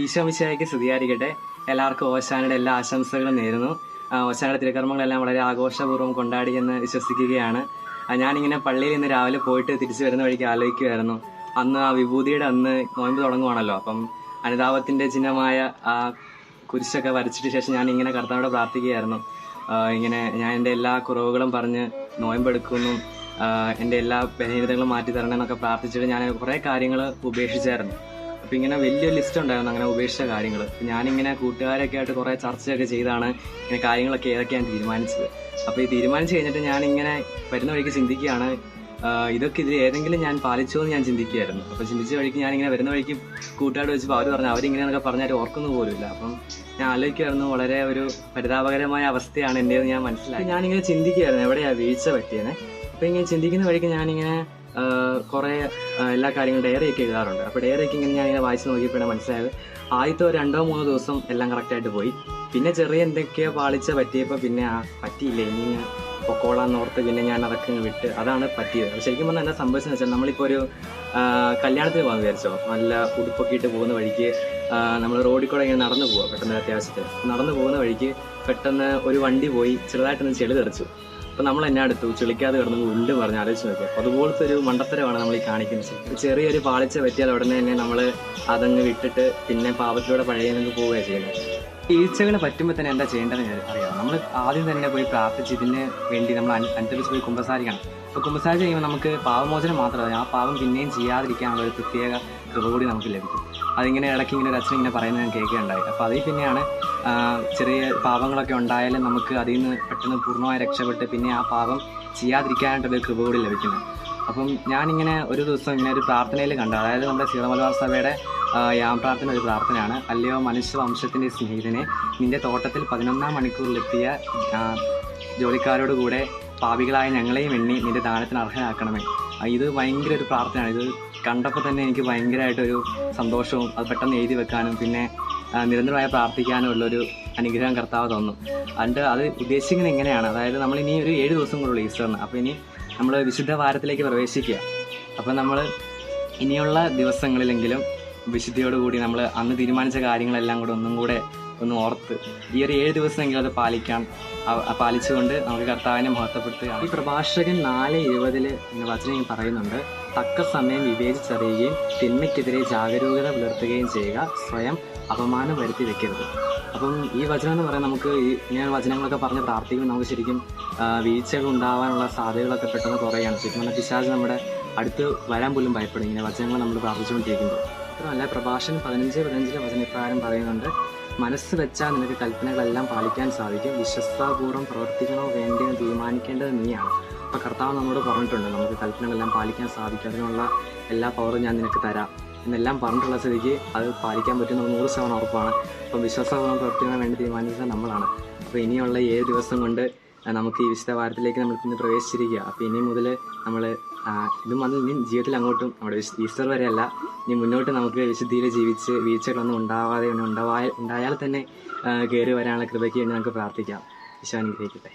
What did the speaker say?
ഈശോമിശിയായിക്ക് സ്തുതിയായിരിക്കട്ടെ. എല്ലാവർക്കും ഓശാനയുടെ എല്ലാ ആശംസകളും നേരുന്നു. ഓശാനയുടെ തിരുക്കർമ്മങ്ങളെല്ലാം വളരെ ആഘോഷപൂർവം കൊണ്ടാടി എന്ന് വിശ്വസിക്കുകയാണ് ഞാനിങ്ങനെ പള്ളിയിൽ നിന്ന് രാവിലെ പോയിട്ട് തിരിച്ചു വരുന്ന വഴിക്ക് ആലോചിക്കുമായിരുന്നു അന്ന് ആ വിഭൂതിയുടെ അന്ന് നോയമ്പ് തുടങ്ങുവാണല്ലോ. അപ്പം അനുതാപത്തിന്റെ ചിഹ്നമായ ആ കുരിശൊക്കെ വരച്ചിട്ട് ശേഷം ഞാൻ ഇങ്ങനെ കർത്താവോട് പ്രാർത്ഥിക്കുകയായിരുന്നു ഇങ്ങനെ ഞാൻ എന്റെ എല്ലാ കുറവുകളും പറഞ്ഞ് നോയമ്പെടുക്കുന്നു. എന്റെ എല്ലാ ബലഹീനതകളും മാറ്റി തരണം എന്നൊക്കെ പ്രാർത്ഥിച്ചിട്ട് ഞാൻ കുറേ കാര്യങ്ങൾ ഉപേക്ഷിച്ചായിരുന്നു. അപ്പൊ ഇങ്ങനെ വലിയ ലിസ്റ്റ് ഉണ്ടായിരുന്നു അങ്ങനെ ഉപേക്ഷിച്ച കാര്യങ്ങൾ ഞാനിങ്ങനെ കൂട്ടുകാരൊക്കെ ആയിട്ട് കുറെ ചർച്ചയൊക്കെ ചെയ്താണ് ഇങ്ങനെ കാര്യങ്ങളൊക്കെ ഏതൊക്കെ ഞാൻ തീരുമാനിച്ചത്. അപ്പൊ ഈ തീരുമാനിച്ചു കഴിഞ്ഞിട്ട് ഞാൻ ഇങ്ങനെ വരുന്ന വഴിക്ക് ചിന്തിക്കുകയാണ്. ഇതൊക്കെ ഇതിൽ ഏതെങ്കിലും ഞാൻ പാലിച്ചോ എന്ന് ഞാൻ ചിന്തിക്കുകയായിരുന്നു. അപ്പൊ ചിന്തിച്ച വഴിക്ക് ഞാൻ ഇങ്ങനെ വരുന്ന വഴിക്ക് കൂട്ടുകാരോട് വെച്ചപ്പോൾ അവർ പറഞ്ഞു അവരിങ്ങനെയൊക്കെ പറഞ്ഞാൽ ഓർക്കുന്നു പോലുമില്ല. അപ്പം ഞാൻ ആലോചിക്കുമായിരുന്നു വളരെ ഒരു പരിതാപകരമായ അവസ്ഥയാണ് എന്റെ ഞാൻ മനസ്സിലാക്കി. ഞാനിങ്ങനെ ചിന്തിക്കുകയായിരുന്നു എവിടെയാ വീഴ്ച പറ്റിയത് അപ്പൊ ഇങ്ങനെ ചിന്തിക്കുന്ന വഴിക്ക് ഞാനിങ്ങനെ കുറെ എല്ലാ കാര്യങ്ങളും ഡയറി ഒക്കെ എഴുതാറുണ്ട്. അപ്പോൾ ഡയറി ഒക്കെ ഇങ്ങനെ ഞാൻ ഇങ്ങനെ വായിച്ച് നോക്കിയപ്പോഴാണ് മനസ്സിലായത്. ആദ്യത്തെ രണ്ടോ മൂന്നോ ദിവസം എല്ലാം കറക്റ്റായിട്ട് പോയി. പിന്നെ ചെറിയ എന്തൊക്കെയോ പാളിച്ച പറ്റിയപ്പോൾ പിന്നെ പറ്റിയില്ല? ഇനി പൊക്കോളാന്ന് ഓർത്ത് പിന്നെ ഞാൻ അതൊക്കെ വിട്ട് അതാണ് പറ്റിയത്. ശരിക്കും പറഞ്ഞാൽ എന്താ സംഭവിച്ചതെന്ന് വെച്ചാൽ നമ്മളിപ്പോൾ ഒരു കല്യാണത്തിന് പോകാൻ വിചാരിച്ചോ? നല്ല ഉടുപ്പൊക്കെ ഇട്ട് പോകുന്ന വഴിക്ക് നമ്മൾ റോഡിൽ കൂടെ ഇങ്ങനെ നടന്നു പോവുക പെട്ടെന്ന് അത്യാവശ്യത്തിന്. നടന്നു പോകുന്ന വഴിക്ക് പെട്ടെന്ന് ഒരു വണ്ടി പോയി ചെറുതായിട്ടൊന്ന് ചെളി തെറിച്ചു. അപ്പൊ നമ്മൾ എന്നെ അടുത്തു ചുളിക്കാതെ കിടന്ന് ഉണ്ട് പറഞ്ഞ് ആലോചിച്ച് നോക്കിയാൽ അപ്പൊ അതുപോലത്തെ ഒരു മണ്ടത്തരമാണ് നമ്മൾ ഈ കാണിക്കുന്നത്. ചെറിയൊരു പാളിച്ച പറ്റിയാൽ ഉടനെ തന്നെ നമ്മൾ അതങ്ങ് വിട്ടിട്ട് പിന്നെ പാപത്തിലൂടെ പഴയ പോവുകയാണ് ചെയ്യുന്നത്. വീഴ്ചകൾ പറ്റുമ്പോൾ തന്നെ എന്താ ചെയ്യേണ്ടതെന്ന് ഞാൻ അറിയാം. നമ്മൾ ആദ്യം തന്നെ പോയി പ്രാർത്ഥിച്ച് ഇതിന് വേണ്ടി നമ്മൾ അനു- അനുസരിച്ച് പോയി കുമ്പസാരിക്കണം. അപ്പൊ കുമ്പസാരിച്ച് കഴിയുമ്പോൾ നമുക്ക് പാവമോചനം മാത്രമല്ല. ആ പാവം പിന്നെയും ചെയ്യാതിരിക്കാനുള്ള ഒരു പ്രത്യേക കൃപ കൂടി നമുക്ക് ലഭിക്കും. അതിങ്ങനെ ഇടയ്ക്ക് ഇങ്ങനെ ഒരു അച്ഛൻ ഇങ്ങനെ പറയുന്നത് ഞാൻ കേൾക്കുകയുണ്ടായി. അപ്പോൾ അതിൽ പിന്നെയാണ് ചെറിയ പാപങ്ങളൊക്കെ ഉണ്ടായാലും നമുക്ക് അതിൽ നിന്ന് പെട്ടെന്ന് പൂർണമായി രക്ഷപ്പെട്ട് പിന്നെ ആ പാപം ചെയ്യാതിരിക്കാനായിട്ടുള്ള ഒരു കൃപ കൂടി ലഭിക്കുന്നത് അപ്പം ഞാനിങ്ങനെ ഒരു ദിവസം ഇങ്ങനെ ഒരു പ്രാർത്ഥനയിൽ കണ്ടു. അതായത് നമ്മുടെ ശീതമലബാർ സഭയുടെ യാം പ്രാർത്ഥന ഒരു പ്രാർത്ഥനയാണ്. അല്ലയോ മനുഷ്യ വംശത്തിന്റെ സ്നേഹിതനെ നിന്റെ തോട്ടത്തിൽ പതിനൊന്നാം മണിക്കൂറിലെത്തിയ ജോലിക്കാരോട് കൂടെ പാപികളായ ഞങ്ങളെയും എണ്ണി നിന്റെ ദാനത്തിന് അർഹനാക്കണമേ. ഇത് ഭയങ്കര ഒരു പ്രാർത്ഥനയാണ്. ഇത് കണ്ടപ്പോൾ തന്നെ എനിക്ക് ഭയങ്കരമായിട്ടൊരു സന്തോഷവും അത് പെട്ടെന്ന് എഴുതി വെക്കാനും പിന്നെ നിരന്തരമായി പ്രാർത്ഥിക്കാനും ഉള്ളൊരു അനുഗ്രഹം കർത്താവ് തന്നു. അതുകൊണ്ട് അത് ഉദ്ദേശിക്കുന്നത് എങ്ങനെയാണ് അതായത് നമ്മൾ ഇനി ഒരു ഏഴ് ദിവസം കൂടെ ഈസ്റ്ററിന്. അപ്പോൾ ഇനി നമ്മൾ വിശുദ്ധ വാരത്തിലേക്ക് പ്രവേശിക്കുക. അപ്പോൾ നമ്മൾ ഇനിയുള്ള ദിവസങ്ങളിലെങ്കിലും വിശുദ്ധിയോടുകൂടി നമ്മൾ അന്ന് തീരുമാനിച്ച കാര്യങ്ങളെല്ലാം കൂടെ ഒന്നും കൂടെ ഒന്ന് ഓർത്ത് ഈ ഒരു ഏഴ് ദിവസമെങ്കിലും അത് പാലിക്കാം പാലിച്ചുകൊണ്ട് നമുക്ക് കർത്താവിനെ മഹത്വപ്പെടുത്തുകയാണ്. ഈ പ്രഭാഷകൻ നാല് ഇരുപതിൽ ഇങ്ങനെ വചനം പറയുന്നുണ്ട്. തക്ക സമയം വിവേചിച്ചറിയുകയും തിന്മയ്ക്കെതിരെ ജാഗരൂകത പുലർത്തുകയും ചെയ്യുക സ്വയം അപമാനം വരുത്തി വെക്കരുത്. അപ്പം ഈ വചനം എന്ന് പറയാൻ നമുക്ക് ഈ ഇങ്ങനെ വചനങ്ങളൊക്കെ പറഞ്ഞ് പ്രാർത്ഥിക്കുമ്പോൾ നമുക്ക് ശരിക്കും വീഴ്ചകൾ ഉണ്ടാവാനുള്ള സാധ്യതകളൊക്കെ പെട്ടെന്ന് കുറയാണ്. ശരിക്കും നമ്മുടെ പിശാജ് നമ്മുടെ അടുത്ത് വരാൻ പോലും ഭയപ്പെടും. ഇങ്ങനെ വചനങ്ങൾ നമ്മൾ പ്രാർത്ഥിച്ചുകൊണ്ടിരിക്കുമ്പോൾ. മാത്രമല്ല പ്രഭാഷകൻ പതിനഞ്ച് പതിനഞ്ചിലെ വചനപ്രകാരം പറയുന്നുണ്ട്. മനസ്സ് വെച്ചാൽ നിനക്ക് കൽപ്പനകളെല്ലാം പാലിക്കാൻ സാധിക്കും. വിശ്വസ്താപൂർവം പ്രവർത്തിക്കണോ വേണ്ടയോ തീരുമാനിക്കേണ്ടത് നീയാണ്. അപ്പോൾ കർത്താവ് നമ്മോട് പറഞ്ഞിട്ടുണ്ട് നമുക്ക് കൽപ്പനകളെല്ലാം പാലിക്കാൻ സാധിക്കും അതിനുള്ള എല്ലാ പവറും ഞാൻ നിനക്ക് തരാം. എന്നെല്ലാം പറഞ്ഞിട്ടുള്ള സ്ഥിതിക്ക് അത് പാലിക്കാൻ പറ്റുന്ന നൂറ് ശതമാനം ഉറപ്പാണ്. അപ്പം വിശ്വാസപൂർവം പ്രവർത്തിക്കാൻ വേണ്ടി തീരുമാനിച്ചത് നമ്മളാണ്. അപ്പോൾ ഇനിയുള്ള ഏഴ് ദിവസം കൊണ്ട് നമുക്ക് ഈ വിശുദ്ധ വാരത്തിലേക്ക് നമ്മൾ ഇന്ന് പ്രവേശിച്ചിരിക്കുക. അപ്പോൾ ഇനി മുതൽ നമ്മൾ ഇതും വന്ന് ഇനി ജീവിതത്തിൽ അങ്ങോട്ടും നമ്മുടെ ഈസ്റ്റർ വരെയല്ല ഇനി മുന്നോട്ട് നമുക്ക് വിശുദ്ധിയിൽ ജീവിച്ച് വീഴ്ചകളൊന്നും ഉണ്ടാവാതെ ഉണ്ടാവാ ഉണ്ടായാൽ തന്നെ കയറി വരാനുള്ള കൃപയ്ക്ക് വേണ്ടി നമുക്ക് പ്രാർത്ഥിക്കാം. ഈശോ അനുഗ്രഹിക്കട്ടെ.